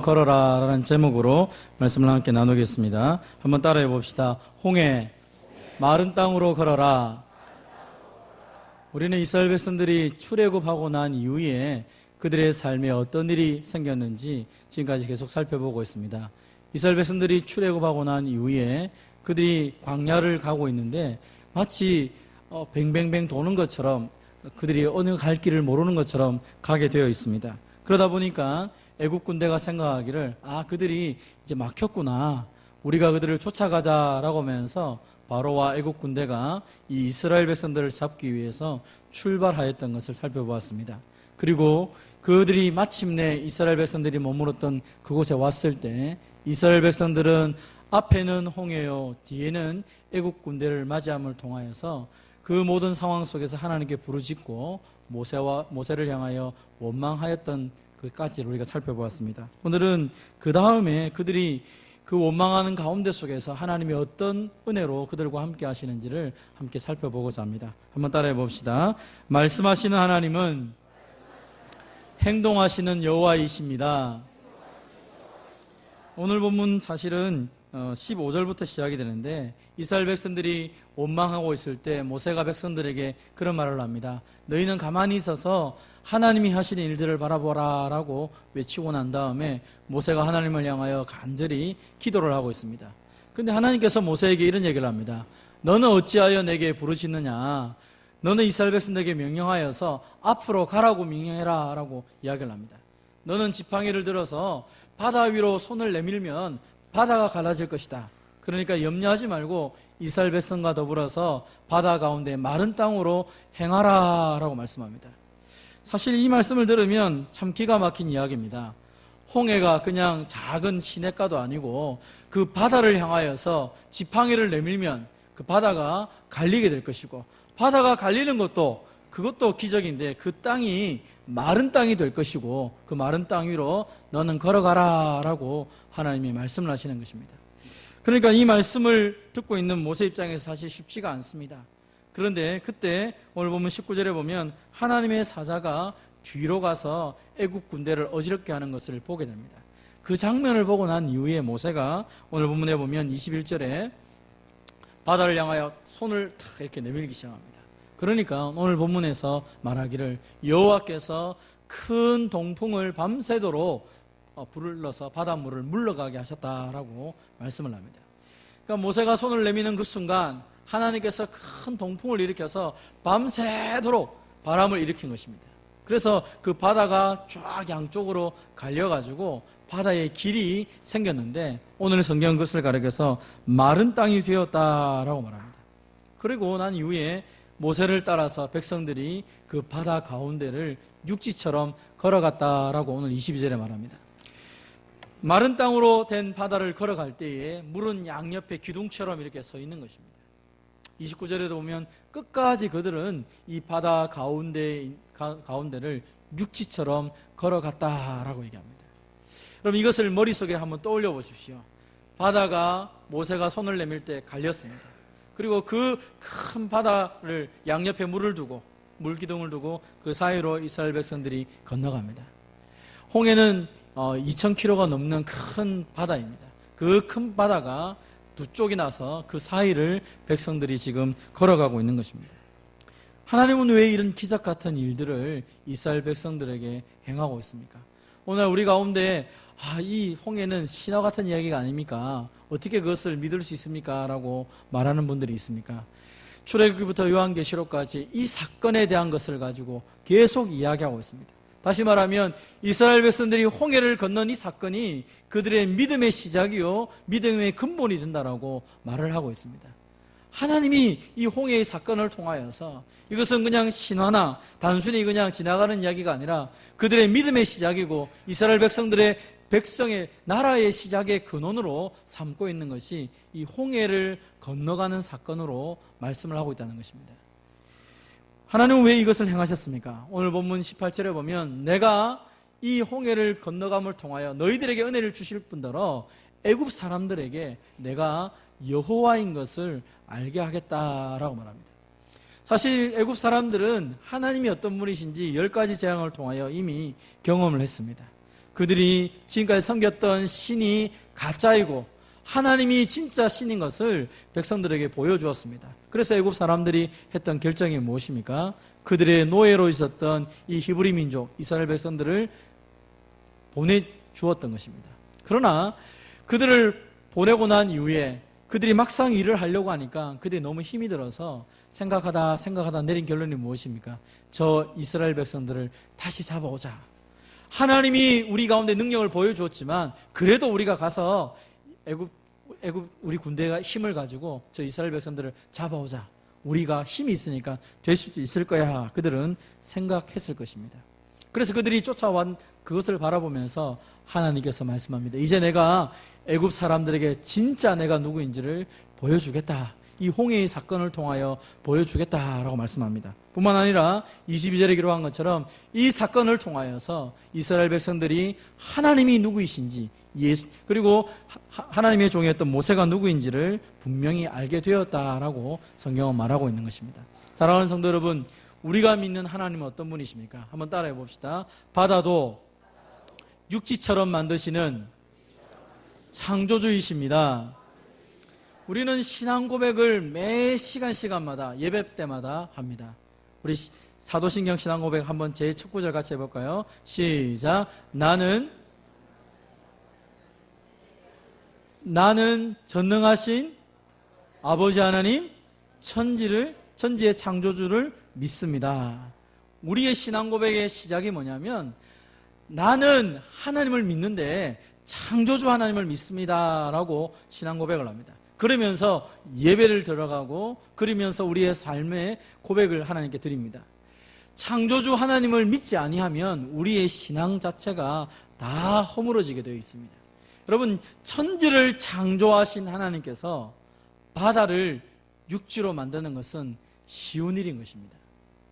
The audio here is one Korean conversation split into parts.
걸어라 라는 제목으로 말씀을 함께 나누겠습니다. 한번 따라해 봅시다. 홍해 마른 땅으로 걸어라. 우리는 이스라엘 백성들이 출애굽하고 난 이후에 그들의 삶에 어떤 일이 생겼는지 지금까지 계속 살펴보고 있습니다. 이스라엘 백성들이 출애굽하고 난 이후에 그들이 광야를 가고 있는데 마치 어, 뱅뱅뱅 도는 것처럼 그들이 어느 갈 길을 모르는 것처럼 가게 되어 있습니다. 그러다 보니까 애국 군대가 생각하기를 아 그들이 이제 막혔구나 우리가 그들을 쫓아가자라고 하면서 바로와 애국 군대가 이 이스라엘 백성들을 잡기 위해서 출발하였던 것을 살펴보았습니다. 그리고 그들이 마침내 이스라엘 백성들이 머물렀던 그곳에 왔을 때 이스라엘 백성들은 앞에는 홍해요 뒤에는 애국 군대를 맞이함을 통하여서 그 모든 상황 속에서 하나님께 부르짖고 모세와 모세를 향하여 원망하였던 그까지를 우리가 살펴보았습니다. 오늘은 그 다음에 그들이 그 원망하는 가운데 속에서 하나님이 어떤 은혜로 그들과 함께 하시는지를 함께 살펴보고자 합니다. 한번 따라해 봅시다. 말씀하시는 하나님은 행동하시는 여호와이십니다. 오늘 본문 사실은 15절부터 시작이 되는데 이스라엘 백성들이 원망하고 있을 때 모세가 백성들에게 그런 말을 합니다. 너희는 가만히 있어서 하나님이 하시는 일들을 바라보라라고 외치고 난 다음에 모세가 하나님을 향하여 간절히 기도를 하고 있습니다. 근데 하나님께서 모세에게 이런 얘기를 합니다. 너는 어찌하여 내게 부르짖느냐? 너는 이스라엘 백성들에게 명령하여서 앞으로 가라고 명령해라라고 이야기를 합니다. 너는 지팡이를 들어서 바다 위로 손을 내밀면 바다가 갈라질 것이다. 그러니까 염려하지 말고 이스라엘 백성과 더불어서 바다 가운데 마른 땅으로 행하라 라고 말씀합니다. 사실 이 말씀을 들으면 참 기가 막힌 이야기입니다. 홍해가 그냥 작은 시냇가도 아니고 그 바다를 향하여서 지팡이를 내밀면 그 바다가 갈리게 될 것이고 바다가 갈리는 것도 그것도 기적인데 그 땅이 마른 땅이 될 것이고 그 마른 땅 위로 너는 걸어가라 라고 하나님이 말씀을 하시는 것입니다. 그러니까 이 말씀을 듣고 있는 모세 입장에서 사실 쉽지가 않습니다. 그런데 그때 오늘 보면 19절에 보면 하나님의 사자가 뒤로 가서 애국 군대를 어지럽게 하는 것을 보게 됩니다. 그 장면을 보고 난 이후에 모세가 오늘 본문에 보면 21절에 바다를 향하여 손을 탁 이렇게 내밀기 시작합니다. 그러니까 오늘 본문에서 말하기를 여호와께서 큰 동풍을 밤새도록 어, 불러서 바닷물을 물러가게 하셨다라고 말씀을 합니다. 그러니까 모세가 손을 내미는 그 순간 하나님께서 큰 동풍을 일으켜서 밤새도록 바람을 일으킨 것입니다. 그래서 그 바다가 쫙 양쪽으로 갈려가지고 바다에 길이 생겼는데 오늘 성경 그것을 가리켜서 마른 땅이 되었다라고 말합니다. 그리고 난 이후에 모세를 따라서 백성들이 그 바다 가운데를 육지처럼 걸어갔다라고 오늘 22절에 말합니다. 마른 땅으로 된 바다를 걸어갈 때에 물은 양옆에 기둥처럼 이렇게 서 있는 것입니다. 29절에도 보면 끝까지 그들은 이 바다 가운데, 가운데를 육지처럼 걸어갔다라고 얘기합니다. 그럼 이것을 머릿속에 한번 떠올려 보십시오. 바다가 모세가 손을 내밀 때 갈렸습니다. 그리고 그 큰 바다를 양옆에 물을 두고 물기둥을 두고 그 사이로 이스라엘 백성들이 건너갑니다. 홍해는 2,000km가 어, 넘는 큰 바다입니다. 그 큰 바다가 두 쪽이 나서 그 사이를 백성들이 지금 걸어가고 있는 것입니다. 하나님은 왜 이런 기적 같은 일들을 이스라엘 백성들에게 행하고 있습니까? 오늘 우리 가운데 아, 이 홍해는 신화 같은 이야기가 아닙니까? 어떻게 그것을 믿을 수 있습니까? 라고 말하는 분들이 있습니까? 출애굽부터 요한계시록까지 이 사건에 대한 것을 가지고 계속 이야기하고 있습니다. 다시 말하면 이스라엘 백성들이 홍해를 건넌 이 사건이 그들의 믿음의 시작이요 믿음의 근본이 된다라고 말을 하고 있습니다. 하나님이 이 홍해의 사건을 통하여서 이것은 그냥 신화나 단순히 그냥 지나가는 이야기가 아니라 그들의 믿음의 시작이고 이스라엘 백성들의 백성의 나라의 시작의 근원으로 삼고 있는 것이 이 홍해를 건너가는 사건으로 말씀을 하고 있다는 것입니다. 하나님은 왜 이것을 행하셨습니까? 오늘 본문 18절에 보면 내가 이 홍해를 건너감을 통하여 너희들에게 은혜를 주실 뿐더러 애굽 사람들에게 내가 여호와인 것을 알게 하겠다라고 말합니다. 사실 애굽 사람들은 하나님이 어떤 분이신지 열 가지 재앙을 통하여 이미 경험을 했습니다. 그들이 지금까지 섬겼던 신이 가짜이고 하나님이 진짜 신인 것을 백성들에게 보여주었습니다. 그래서 애굽 사람들이 했던 결정이 무엇입니까? 그들의 노예로 있었던 이 히브리 민족 이스라엘 백성들을 보내주었던 것입니다. 그러나 그들을 보내고 난 이후에 그들이 막상 일을 하려고 하니까 그들이 너무 힘이 들어서 생각하다 생각하다 내린 결론이 무엇입니까? 저 이스라엘 백성들을 다시 잡아오자. 하나님이 우리 가운데 능력을 보여주었지만 그래도 우리가 가서 애굽 애굽 우리 군대가 힘을 가지고 저 이스라엘 백성들을 잡아오자. 우리가 힘이 있으니까 될 수도 있을 거야. 그들은 생각했을 것입니다. 그래서 그들이 쫓아온 그것을 바라보면서 하나님께서 말씀합니다. 이제 내가 애굽 사람들에게 진짜 내가 누구인지를 보여주겠다. 이 홍해의 사건을 통하여 보여주겠다라고 말씀합니다. 뿐만 아니라 22절에 기록한 것처럼 이 사건을 통하여서 이스라엘 백성들이 하나님이 누구이신지 예수 그리고 하- 하나님의 종이었던 모세가 누구인지를 분명히 알게 되었다라고 성경은 말하고 있는 것입니다. 사랑하는 성도 여러분, 우리가 믿는 하나님은 어떤 분이십니까? 한번 따라해 봅시다. 바다도 육지처럼 만드시는 창조주이십니다. 우리는 신앙 고백을 매 시간 시간마다 예배 때마다 합니다. 우리 시- 사도신경 신앙 고백 한번 제첫 구절 같이 해볼까요? 시작. 나는 나는 전능하신 아버지 하나님 천지를 천지의 창조주를 믿습니다. 우리의 신앙 고백의 시작이 뭐냐면 나는 하나님을 믿는데 창조주 하나님을 믿습니다라고 신앙 고백을 합니다. 그러면서 예배를 들어가고 그러면서 우리의 삶의 고백을 하나님께 드립니다. 창조주 하나님을 믿지 아니하면 우리의 신앙 자체가 다 허물어지게 되어 있습니다. 여러분 천지를 창조하신 하나님께서 바다를 육지로 만드는 것은 쉬운 일인 것입니다.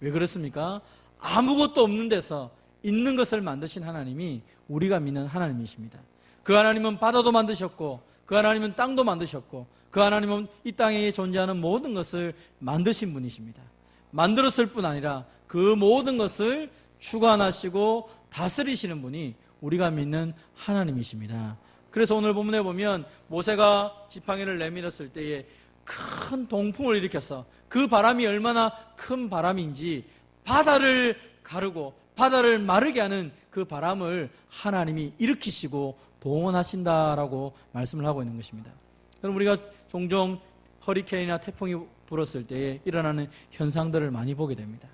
왜 그렇습니까? 아무것도 없는 데서 있는 것을 만드신 하나님이 우리가 믿는 하나님이십니다. 그 하나님은 바다도 만드셨고 그 하나님은 땅도 만드셨고 그 하나님은 이 땅에 존재하는 모든 것을 만드신 분이십니다. 만들었을 뿐 아니라 그 모든 것을 주관하시고 다스리시는 분이 우리가 믿는 하나님이십니다. 그래서 오늘 본문에 보면 모세가 지팡이를 내밀었을 때에 큰 동풍을 일으켜서 그 바람이 얼마나 큰 바람인지 바다를 가르고 바다를 마르게 하는 그 바람을 하나님이 일으키시고 동원하신다라고 말씀을 하고 있는 것입니다. 그럼 우리가 종종 허리케인이나 태풍이 불었을 때에 일어나는 현상들을 많이 보게 됩니다.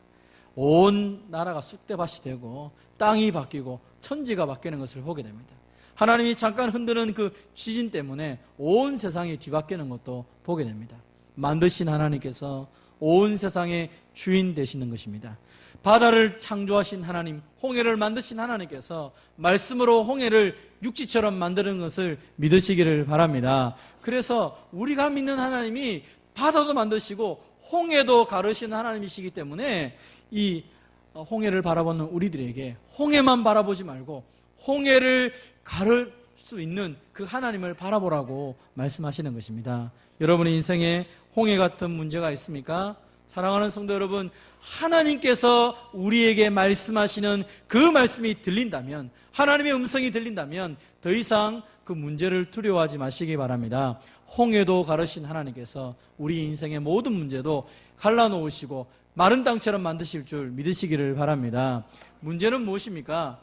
온 나라가 쑥대밭이 되고 땅이 바뀌고 천지가 바뀌는 것을 보게 됩니다. 하나님이 잠깐 흔드는 그 지진 때문에 온 세상이 뒤바뀌는 것도 보게 됩니다. 만드신 하나님께서 온 세상의 주인 되시는 것입니다. 바다를 창조하신 하나님, 홍해를 만드신 하나님께서 말씀으로 홍해를 육지처럼 만드는 것을 믿으시기를 바랍니다. 그래서 우리가 믿는 하나님이 바다도 만드시고 홍해도 가르시는 하나님이시기 때문에 이 홍해를 바라보는 우리들에게 홍해만 바라보지 말고 홍해를 가를 수 있는 그 하나님을 바라보라고 말씀하시는 것입니다. 여러분의 인생에 홍해 같은 문제가 있습니까? 사랑하는 성도 여러분, 하나님께서 우리에게 말씀하시는 그 말씀이 들린다면, 하나님의 음성이 들린다면, 더 이상 그 문제를 두려워하지 마시기 바랍니다. 홍해도 가르신 하나님께서 우리 인생의 모든 문제도 갈라놓으시고 마른 땅처럼 만드실 줄 믿으시기를 바랍니다. 문제는 무엇입니까?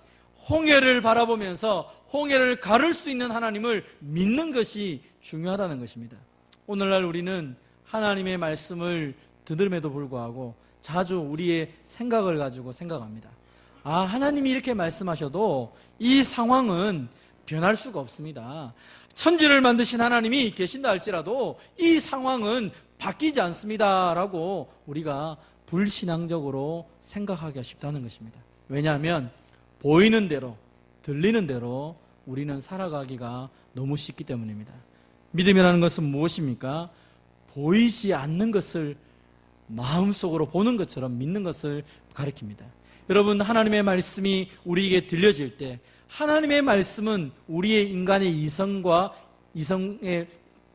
홍해를 바라보면서 홍해를 가를 수 있는 하나님을 믿는 것이 중요하다는 것입니다. 오늘날 우리는 하나님의 말씀을 듣음에도 불구하고 자주 우리의 생각을 가지고 생각합니다. 아, 하나님이 이렇게 말씀하셔도 이 상황은 변할 수가 없습니다. 천지를 만드신 하나님이 계신다 할지라도 이 상황은 바뀌지 않습니다. 라고 우리가 불신앙적으로 생각하기가 쉽다는 것입니다. 왜냐하면 보이는 대로, 들리는 대로 우리는 살아가기가 너무 쉽기 때문입니다. 믿음이라는 것은 무엇입니까? 보이지 않는 것을 마음속으로 보는 것처럼 믿는 것을 가리킵니다. 여러분, 하나님의 말씀이 우리에게 들려질 때, 하나님의 말씀은 우리의 인간의 이성과 이성의,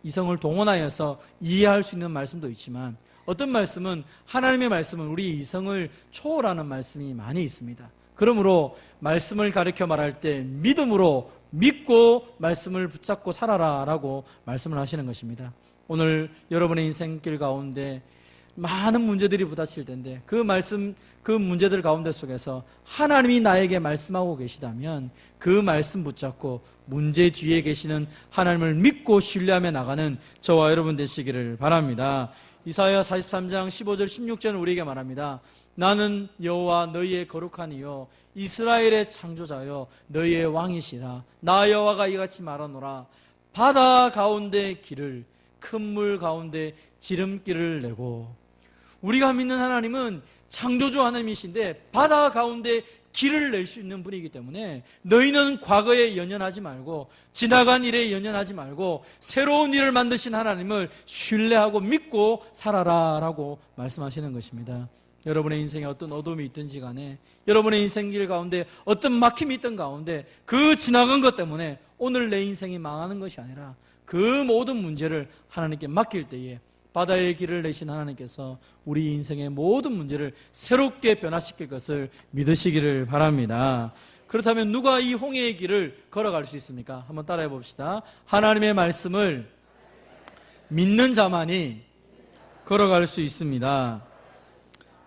이성을 동원하여서 이해할 수 있는 말씀도 있지만, 어떤 말씀은, 하나님의 말씀은 우리 이성을 초월하는 말씀이 많이 있습니다. 그러므로 말씀을 가르쳐 말할 때 믿음으로 믿고 말씀을 붙잡고 살아라라고 말씀을 하시는 것입니다. 오늘 여러분의 인생길 가운데 많은 문제들이 부딪힐 텐데 그 말씀 그 문제들 가운데 속에서 하나님이 나에게 말씀하고 계시다면 그 말씀 붙잡고 문제 뒤에 계시는 하나님을 믿고 신뢰하며 나가는 저와 여러분 되시기를 바랍니다. 이사야 43장 15절 16절은 우리에게 말합니다. 나는 여호와 너희의 거룩한 이요 이스라엘의 창조자요 너희의 왕이시라 나 여호와가 이같이 말하노라 바다 가운데 길을 큰 물 가운데 지름길을 내고 우리가 믿는 하나님은 창조주 하나님이신데 바다 가운데 길을 낼 수 있는 분이기 때문에 너희는 과거에 연연하지 말고 지나간 일에 연연하지 말고 새로운 일을 만드신 하나님을 신뢰하고 믿고 살아라라고 말씀하시는 것입니다. 여러분의 인생에 어떤 어둠이 있든지 간에 여러분의 인생길 가운데 어떤 막힘이 있던 가운데 그 지나간 것 때문에 오늘 내 인생이 망하는 것이 아니라 그 모든 문제를 하나님께 맡길 때에 바다의 길을 내신 하나님께서 우리 인생의 모든 문제를 새롭게 변화시킬 것을 믿으시기를 바랍니다. 그렇다면 누가 이 홍해의 길을 걸어갈 수 있습니까? 한번 따라해 봅시다. 하나님의 말씀을 믿는 자만이 걸어갈 수 있습니다.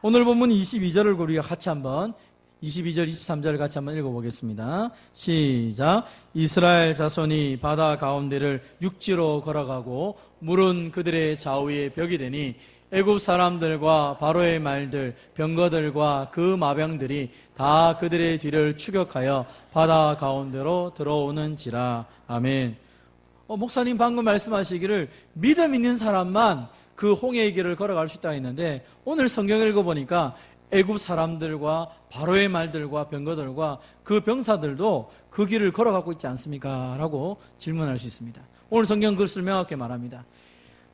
오늘 본문 22절을 우리가 같이 한번 22절, 23절 같이 한번 읽어보겠습니다. 시작. 이스라엘 자손이 바다 가운데를 육지로 걸어가고 물은 그들의 좌우에 벽이 되니 애굽 사람들과 바로의 말들, 병거들과 그 마병들이 다 그들의 뒤를 추격하여 바다 가운데로 들어오는지라. 아멘. 어, 목사님 방금 말씀하시기를 믿음 있는 사람만 그 홍해의 길을 걸어갈 수 있다 했는데 오늘 성경 읽어보니까 애굽 사람들과 바로의 말들과 병거들과 그 병사들도 그 길을 걸어가고 있지 않습니까? 라고 질문할 수 있습니다. 오늘 성경 그것을 명확히 말합니다.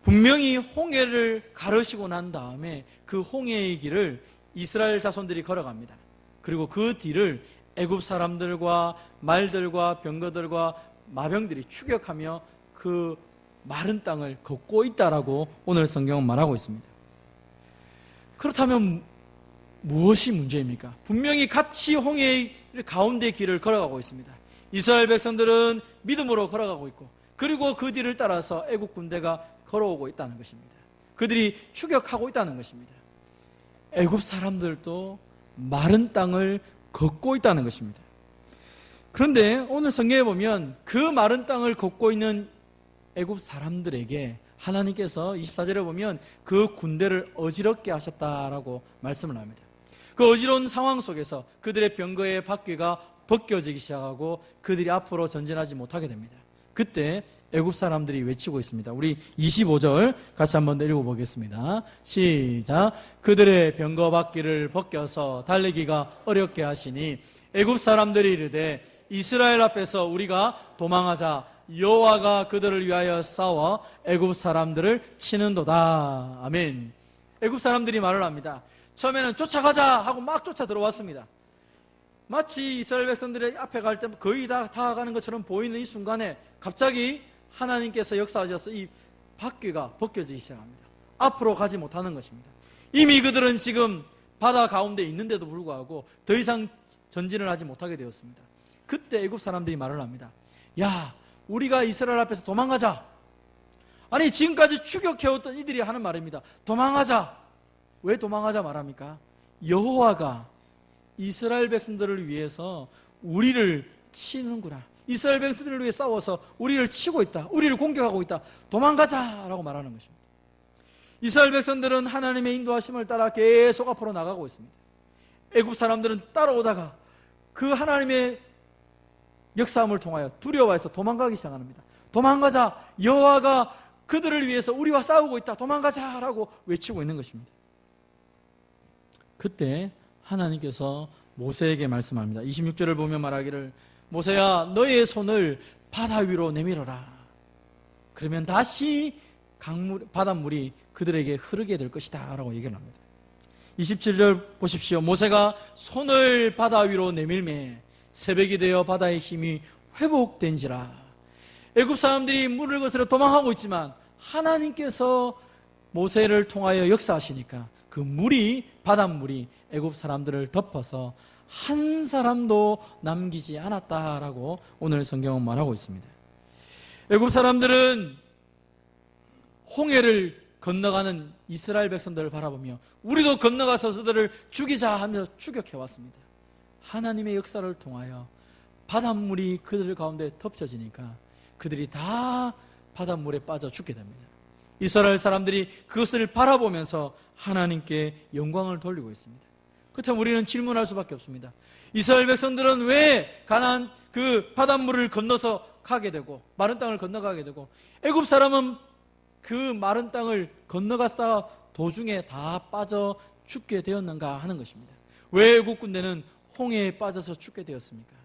분명히 홍해를 가르시고 난 다음에 그 홍해의 길을 이스라엘 자손들이 걸어갑니다. 그리고 그 뒤를 애굽 사람들과 말들과 병거들과 마병들이 추격하며 그 마른 땅을 걷고 있다라고 오늘 성경은 말하고 있습니다. 그렇다면 무엇이 문제입니까? 분명히 같이 홍해의 가운데 길을 걸어가고 있습니다. 이스라엘 백성들은 믿음으로 걸어가고 있고 그리고 그 뒤를 따라서 애국 군대가 걸어오고 있다는 것입니다. 그들이 추격하고 있다는 것입니다. 애굽 사람들도 마른 땅을 걷고 있다는 것입니다. 그런데 오늘 성경에 보면 그 마른 땅을 걷고 있는 애굽 사람들에게 하나님께서 24절에 보면 그 군대를 어지럽게 하셨다라고 말씀을 합니다. 그 어지러운 상황 속에서 그들의 병거의 바퀴가 벗겨지기 시작하고 그들이 앞으로 전진하지 못하게 됩니다. 그때 애굽 사람들이 외치고 있습니다. 우리 25절 같이 한번 더 읽어 보겠습니다. 시작. 그들의 병거 바퀴를 벗겨서 달리기가 어렵게 하시니 애굽 사람들이 이르되 이스라엘 앞에서 우리가 도망하자 여호와가 그들을 위하여 싸워 애굽 사람들을 치는도다. 아멘. 애굽 사람들이 말을 합니다. 처음에는 쫓아가자 하고 막 쫓아 들어왔습니다. 마치 이스라엘 백성들의 앞에 갈 때 거의 다 다가가는 것처럼 보이는 이 순간에 갑자기 하나님께서 역사하셔서 이 바퀴가 벗겨지기 시작합니다. 앞으로 가지 못하는 것입니다. 이미 그들은 지금 바다 가운데 있는데도 불구하고 더 이상 전진을 하지 못하게 되었습니다. 그때 애굽 사람들이 말을 합니다. 야, 우리가 이스라엘 앞에서 도망가자. 아니 지금까지 추격해왔던 이들이 하는 말입니다. 도망가자. 왜 도망가자 말합니까? 여호와가 이스라엘 백성들을 위해서 우리를 치는구나. 이스라엘 백성들을 위해 싸워서 우리를 치고 있다. 우리를 공격하고 있다. 도망가자 라고 말하는 것입니다. 이스라엘 백성들은 하나님의 인도하심을 따라 계속 앞으로 나가고 있습니다. 애굽 사람들은 따라오다가 그 하나님의 역사함을 통하여 두려워해서 도망가기 시작합니다. 도망가자. 여호와가 그들을 위해서 우리와 싸우고 있다. 도망가자라고 외치고 있는 것입니다. 그때 하나님께서 모세에게 말씀합니다. 26절을 보면 말하기를 모세야 너의 손을 바다 위로 내밀어라. 그러면 다시 강물 바닷물이 그들에게 흐르게 될 것이다라고 얘기를 합니다. 27절 보십시오. 모세가 손을 바다 위로 내밀매 새벽이 되어 바다의 힘이 회복된지라. 애굽 사람들이 물을 거스려 도망하고 있지만 하나님께서 모세를 통하여 역사하시니까 그 물이 바닷물이 애굽 사람들을 덮어서 한 사람도 남기지 않았다라고 오늘 성경은 말하고 있습니다. 애굽 사람들은 홍해를 건너가는 이스라엘 백성들을 바라보며 우리도 건너가서 그들을 죽이자 하며 추격해 왔습니다. 하나님의 역사를 통하여 바닷물이 그들 가운데 덮쳐지니까 그들이 다 바닷물에 빠져 죽게 됩니다. 이스라엘 사람들이 그것을 바라보면서 하나님께 영광을 돌리고 있습니다. 그렇다면 우리는 질문할 수밖에 없습니다. 이스라엘 백성들은 왜 가난 그 바닷물을 건너서 가게 되고 마른 땅을 건너가게 되고 애굽 사람은 그 마른 땅을 건너갔다가 도중에 다 빠져 죽게 되었는가 하는 것입니다. 왜 애굽 군대는 홍해에 빠져서 죽게 되었습니까?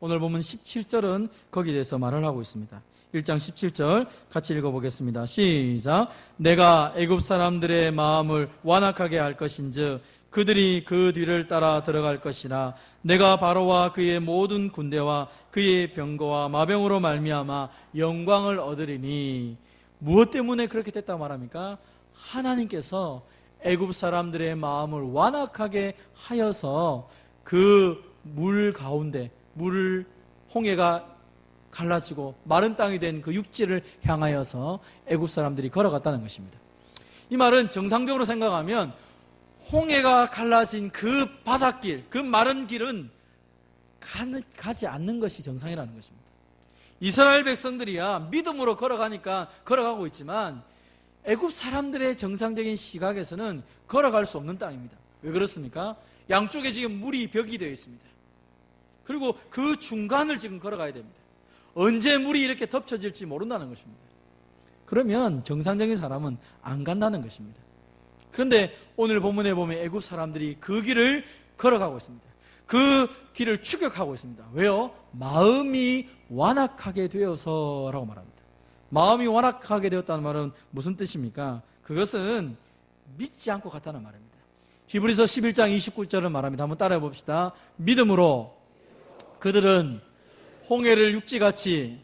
오늘 보면 17절은 거기에 대해서 말을 하고 있습니다. 1장 17절 같이 읽어보겠습니다. 시작. 내가 애굽 사람들의 마음을 완악하게 할 것인즉 그들이 그 뒤를 따라 들어갈 것이라 내가 바로와 그의 모든 군대와 그의 병거와 마병으로 말미암아 영광을 얻으리니 무엇 때문에 그렇게 됐다 말합니까? 하나님께서 애굽 사람들의 마음을 완악하게 하여서 그 물 가운데 물을 홍해가 갈라지고 마른 땅이 된 그 육지를 향하여서 애굽 사람들이 걸어갔다는 것입니다. 이 말은 정상적으로 생각하면 홍해가 갈라진 그 바닷길, 그 마른 길은 가지 않는 것이 정상이라는 것입니다. 이스라엘 백성들이야 믿음으로 걸어가니까 걸어가고 있지만 애굽 사람들의 정상적인 시각에서는 걸어갈 수 없는 땅입니다. 왜 그렇습니까? 양쪽에 지금 물이 벽이 되어 있습니다. 그리고 그 중간을 지금 걸어가야 됩니다. 언제 물이 이렇게 덮쳐질지 모른다는 것입니다. 그러면 정상적인 사람은 안 간다는 것입니다. 그런데 오늘 본문에 보면 애굽 사람들이 그 길을 걸어가고 있습니다. 그 길을 추격하고 있습니다. 왜요? 마음이 완악하게 되어서라고 말합니다. 마음이 완악하게 되었다는 말은 무슨 뜻입니까? 그것은 믿지 않고 갔다는 말입니다. 히브리서 11장 29절을 말합니다. 한번 따라해 봅시다. 믿음으로 그들은 홍해를 육지같이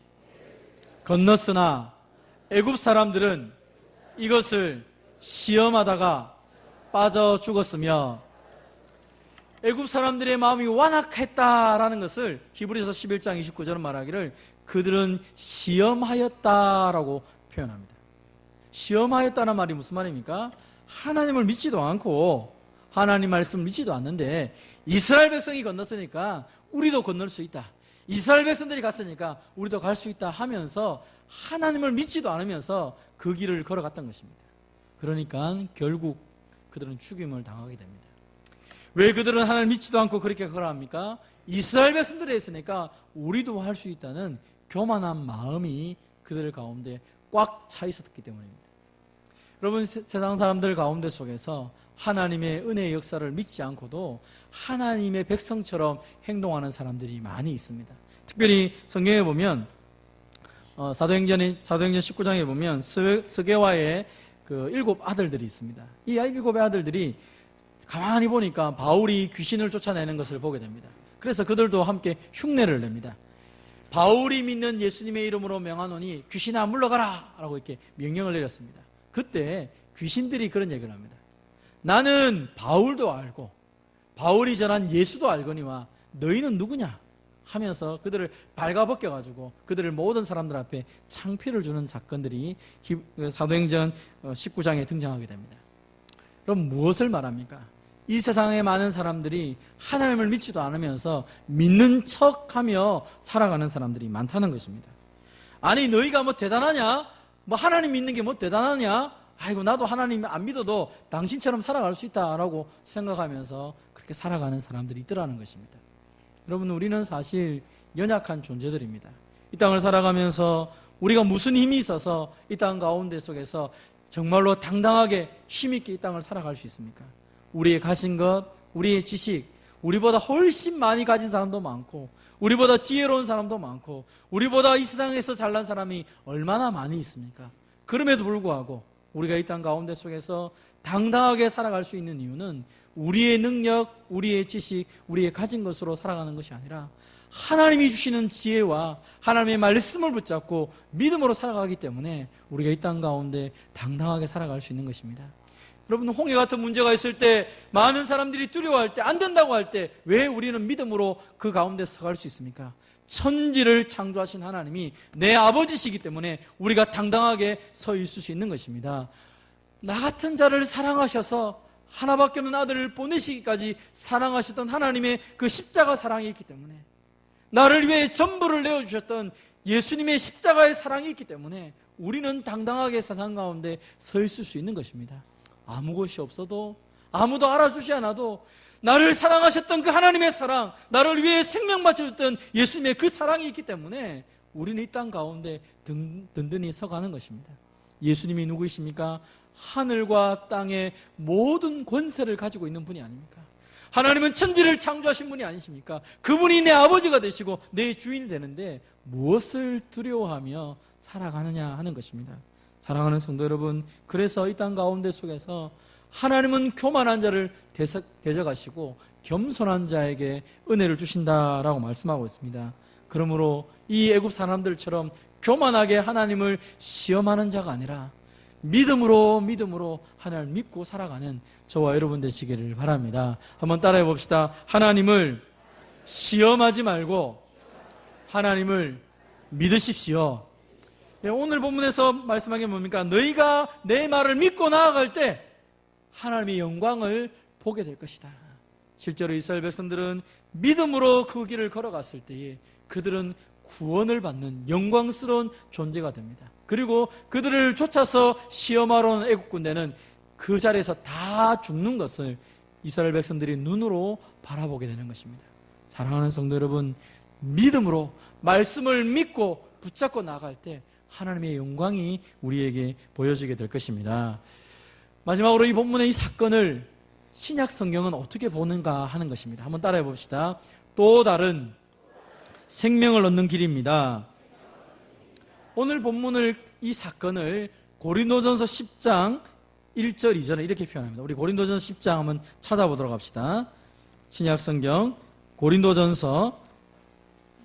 건넜으나 애굽 사람들은 이것을 시험하다가 빠져 죽었으며 애굽 사람들의 마음이 완악했다라는 것을 히브리서 11장 29절은 말하기를 그들은 시험하였다라고 표현합니다. 시험하였다는 말이 무슨 말입니까? 하나님을 믿지도 않고 하나님 말씀을 믿지도 않는데 이스라엘 백성이 건넜으니까 우리도 건널 수 있다. 이스라엘 백성들이 갔으니까 우리도 갈 수 있다 하면서 하나님을 믿지도 않으면서 그 길을 걸어갔던 것입니다. 그러니까 결국 그들은 죽임을 당하게 됩니다. 왜 그들은 하나님을 믿지도 않고 그렇게 걸어합니까? 이스라엘 백성들이 했으니까 우리도 할 수 있다는 교만한 마음이 그들 가운데 꽉 차 있었기 때문입니다. 여러분 세상 사람들 가운데 속에서 하나님의 은혜의 역사를 믿지 않고도 하나님의 백성처럼 행동하는 사람들이 많이 있습니다. 특별히 성경에 보면 어, 사도행전의 사도행전 19장에 보면 스게와의 그 일곱 아들들이 있습니다. 이 일곱의 아들들이 가만히 보니까 바울이 귀신을 쫓아내는 것을 보게 됩니다. 그래서 그들도 함께 흉내를 냅니다. 바울이 믿는 예수님의 이름으로 명하노니 귀신아 물러가라! 라고 이렇게 명령을 내렸습니다. 그때 귀신들이 그런 얘기를 합니다. 나는 바울도 알고 바울이 전한 예수도 알거니와 너희는 누구냐? 하면서 그들을 발가벗겨 가지고 그들을 모든 사람들 앞에 창피를 주는 사건들이 사도행전 19장에 등장하게 됩니다. 그럼 무엇을 말합니까? 이 세상에 많은 사람들이 하나님을 믿지도 않으면서 믿는 척하며 살아가는 사람들이 많다는 것입니다. 아니 너희가 뭐 대단하냐? 뭐 하나님 믿는 게 뭐 대단하냐? 아이고 나도 하나님 안 믿어도 당신처럼 살아갈 수 있다라고 생각하면서 그렇게 살아가는 사람들이 있더라는 것입니다. 여러분 우리는 사실 연약한 존재들입니다. 이 땅을 살아가면서 우리가 무슨 힘이 있어서 이 땅 가운데 속에서 정말로 당당하게 힘있게 이 땅을 살아갈 수 있습니까? 우리의 가진 것, 우리의 지식, 우리보다 훨씬 많이 가진 사람도 많고, 우리보다 지혜로운 사람도 많고, 우리보다 이 세상에서 잘난 사람이 얼마나 많이 있습니까? 그럼에도 불구하고 우리가 이 땅 가운데 속에서 당당하게 살아갈 수 있는 이유는 우리의 능력, 우리의 지식, 우리의 가진 것으로 살아가는 것이 아니라 하나님이 주시는 지혜와 하나님의 말씀을 붙잡고 믿음으로 살아가기 때문에 우리가 이 땅 가운데 당당하게 살아갈 수 있는 것입니다. 여러분 홍해 같은 문제가 있을 때 많은 사람들이 두려워할 때 안 된다고 할 때 왜 우리는 믿음으로 그 가운데 서갈 수 있습니까? 천지를 창조하신 하나님이 내 아버지시기 때문에 우리가 당당하게 서 있을 수 있는 것입니다. 나 같은 자를 사랑하셔서 하나밖에 없는 아들을 보내시기까지 사랑하셨던 하나님의 그 십자가 사랑이 있기 때문에 나를 위해 전부를 내어주셨던 예수님의 십자가의 사랑이 있기 때문에 우리는 당당하게 세상 가운데 서 있을 수 있는 것입니다. 아무 것이 없어도 아무도 알아주지 않아도 나를 사랑하셨던 그 하나님의 사랑, 나를 위해 생명 바쳐줬던 예수님의 그 사랑이 있기 때문에 우리는 이 땅 가운데 든, 든든히 서가는 것입니다. 예수님이 누구이십니까? 하늘과 땅의 모든 권세를 가지고 있는 분이 아닙니까? 하나님은 천지를 창조하신 분이 아니십니까? 그분이 내 아버지가 되시고 내 주인이 되는데 무엇을 두려워하며 살아가느냐 하는 것입니다. 사랑하는 성도 여러분, 그래서 이 땅 가운데 속에서 하나님은 교만한 자를 대적하시고 겸손한 자에게 은혜를 주신다라고 말씀하고 있습니다. 그러므로 이 애굽 사람들처럼 교만하게 하나님을 시험하는 자가 아니라 믿음으로 믿음으로 하나님을 믿고 살아가는 저와 여러분 되시기를 바랍니다. 한번 따라해 봅시다. 하나님을 시험하지 말고 하나님을 믿으십시오. 예, 오늘 본문에서 말씀한 게 뭡니까? 너희가 내 말을 믿고 나아갈 때 하나님의 영광을 보게 될 것이다. 실제로 이스라엘 백성들은 믿음으로 그 길을 걸어갔을 때에 그들은 구원을 받는 영광스러운 존재가 됩니다. 그리고 그들을 쫓아서 시험하러 온 애국 군대는 그 자리에서 다 죽는 것을 이스라엘 백성들이 눈으로 바라보게 되는 것입니다. 사랑하는 성도 여러분, 믿음으로 말씀을 믿고 붙잡고 나갈 때 하나님의 영광이 우리에게 보여지게 될 것입니다. 마지막으로 이 본문의 이 사건을 신약 성경은 어떻게 보는가 하는 것입니다. 한번 따라해 봅시다. 또 다른 생명을 얻는 길입니다. 오늘 본문을 이 사건을 고린도전서 10장 1절 2절에 이렇게 표현합니다. 우리 고린도전서 10장 한번 찾아보도록 합시다. 신약 성경 고린도전서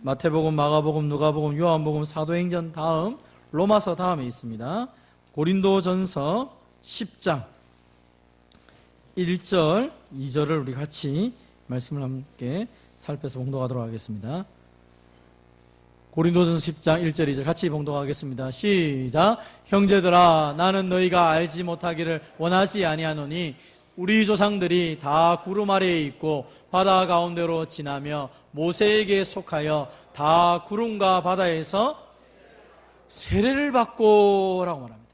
마태복음, 마가복음, 누가복음, 요한복음, 사도행전 다음 로마서 다음에 있습니다. 고린도전서 10장 1절, 2절을 우리 같이 말씀을 함께 살펴서 봉독하도록 하겠습니다. 고린도전서 10장 1절 2절 같이 봉독하겠습니다. 시작. 형제들아 나는 너희가 알지 못하기를 원하지 아니하노니 우리 조상들이 다 구름 아래에 있고 바다 가운데로 지나며 모세에게 속하여 다 구름과 바다에서 세례를 받고라고 말합니다.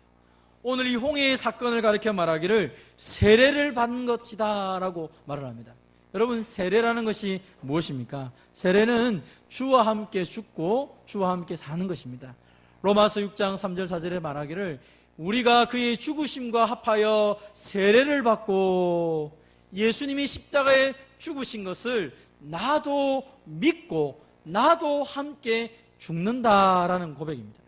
오늘 이 홍해의 사건을 가리켜 말하기를 세례를 받는 것이다라고 말을 합니다. 여러분 세례라는 것이 무엇입니까? 세례는 주와 함께 죽고 주와 함께 사는 것입니다. 로마서 6장 3절 4절에 말하기를 우리가 그의 죽으심과 합하여 세례를 받고 예수님이 십자가에 죽으신 것을 나도 믿고 나도 함께 죽는다라는 고백입니다.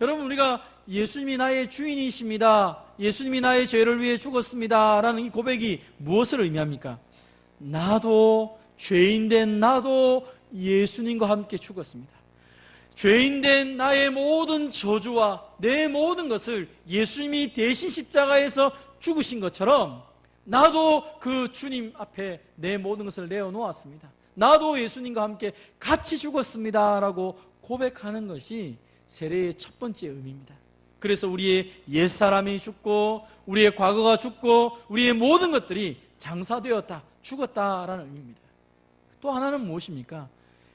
여러분 우리가 예수님이 나의 주인이십니다. 예수님이 나의 죄를 위해 죽었습니다 라는 이 고백이 무엇을 의미합니까? 나도 죄인된 나도 예수님과 함께 죽었습니다. 죄인된 나의 모든 저주와 내 모든 것을 예수님이 대신 십자가에서 죽으신 것처럼 나도 그 주님 앞에 내 모든 것을 내어놓았습니다. 나도 예수님과 함께 같이 죽었습니다 라고 고백하는 것이 세례의 첫 번째 의미입니다. 그래서 우리의 옛사람이 죽고 우리의 과거가 죽고 우리의 모든 것들이 장사되었다, 죽었다라는 의미입니다. 또 하나는 무엇입니까?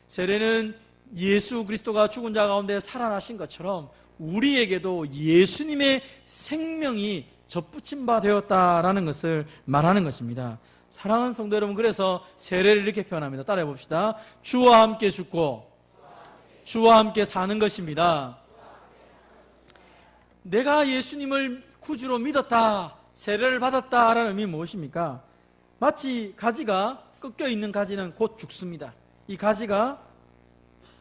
세례는 예수 그리스도가 죽은 자 가운데 살아나신 것처럼 우리에게도 예수님의 생명이 접붙임 바 되었다라는 것을 말하는 것입니다. 사랑하는 성도 여러분, 그래서 세례를 이렇게 표현합니다. 따라해 봅시다. 주와 함께 죽고 주와 함께 사는 것입니다. 내가 예수님을 구주로 믿었다, 세례를 받았다라는 의미 무엇입니까? 마치 가지가 꺾여 있는 가지는 곧 죽습니다. 이 가지가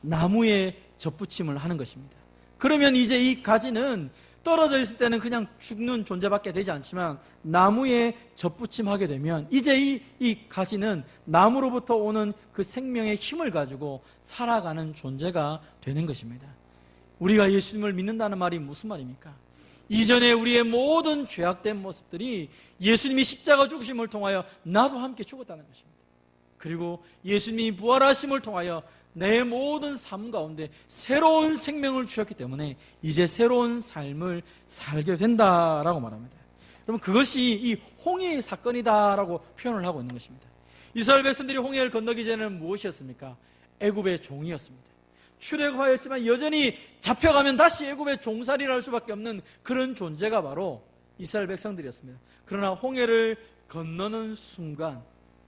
나무에 접붙임을 하는 것입니다. 그러면 이제 이 가지는 떨어져 있을 때는 그냥 죽는 존재밖에 되지 않지만 나무에 접붙임하게 되면 이제 이, 이 가지는 나무로부터 오는 그 생명의 힘을 가지고 살아가는 존재가 되는 것입니다. 우리가 예수님을 믿는다는 말이 무슨 말입니까? 이전에 우리의 모든 죄악된 모습들이 예수님이 십자가 죽으심을 통하여 나도 함께 죽었다는 것입니다. 그리고 예수님이 부활하심을 통하여 내 모든 삶 가운데 새로운 생명을 주셨기 때문에 이제 새로운 삶을 살게 된다라고 말합니다. 여러분 그것이 이 홍해의 사건이다라고 표현을 하고 있는 것입니다. 이스라엘 백성들이 홍해를 건너기 전에는 무엇이었습니까? 애굽의 종이었습니다. 출애굽하였지만 여전히 잡혀가면 다시 애굽의 종살이를 할 수밖에 없는 그런 존재가 바로 이스라엘 백성들이었습니다. 그러나 홍해를 건너는 순간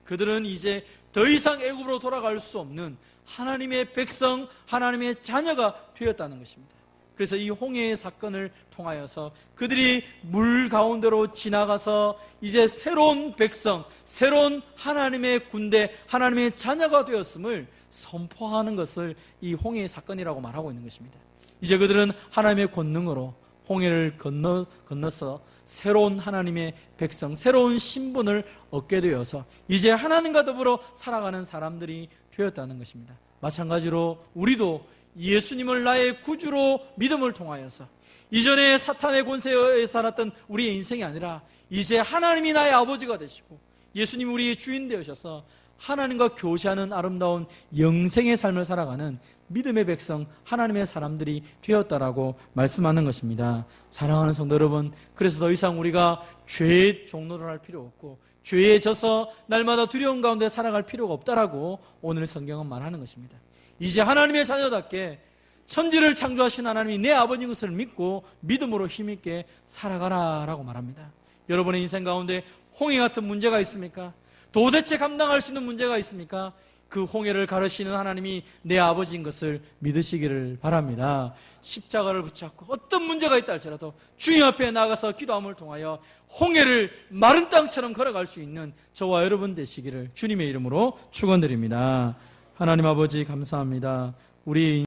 그들은 이제 더 이상 애굽으로 돌아갈 수 없는 하나님의 백성, 하나님의 자녀가 되었다는 것입니다. 그래서 이 홍해의 사건을 통하여서 그들이 물 가운데로 지나가서 이제 새로운 백성, 새로운 하나님의 군대, 하나님의 자녀가 되었음을 선포하는 것을 이 홍해의 사건이라고 말하고 있는 것입니다. 이제 그들은 하나님의 권능으로 홍해를 건너, 건너서 새로운 하나님의 백성, 새로운 신분을 얻게 되어서 이제 하나님과 더불어 살아가는 사람들이 되었다는 것입니다. 마찬가지로 우리도 예수님을 나의 구주로 믿음을 통하여서 이전에 사탄의 권세에 살았던 우리의 인생이 아니라 이제 하나님이 나의 아버지가 되시고 예수님이 우리의 주인 되셔서 하나님과 교제하는 아름다운 영생의 삶을 살아가는 믿음의 백성, 하나님의 사람들이 되었다라고 말씀하는 것입니다. 사랑하는 성도 여러분, 그래서 더 이상 우리가 죄의 종로를 할 필요 없고 죄에 져서 날마다 두려움 가운데 살아갈 필요가 없다라고 오늘 성경은 말하는 것입니다. 이제 하나님의 자녀답게 천지를 창조하신 하나님이 내 아버지인 것을 믿고 믿음으로 힘있게 살아가라라고 말합니다. 여러분의 인생 가운데 홍해 같은 문제가 있습니까? 도대체 감당할 수 있는 문제가 있습니까? 그 홍해를 가르시는 하나님이 내 아버지인 것을 믿으시기를 바랍니다. 십자가를 붙잡고 어떤 문제가 있다 할지라도 주님 앞에 나가서 기도함을 통하여 홍해를 마른 땅처럼 걸어갈 수 있는 저와 여러분 되시기를 주님의 이름으로 축원드립니다. 하나님 아버지 감사합니다. 우리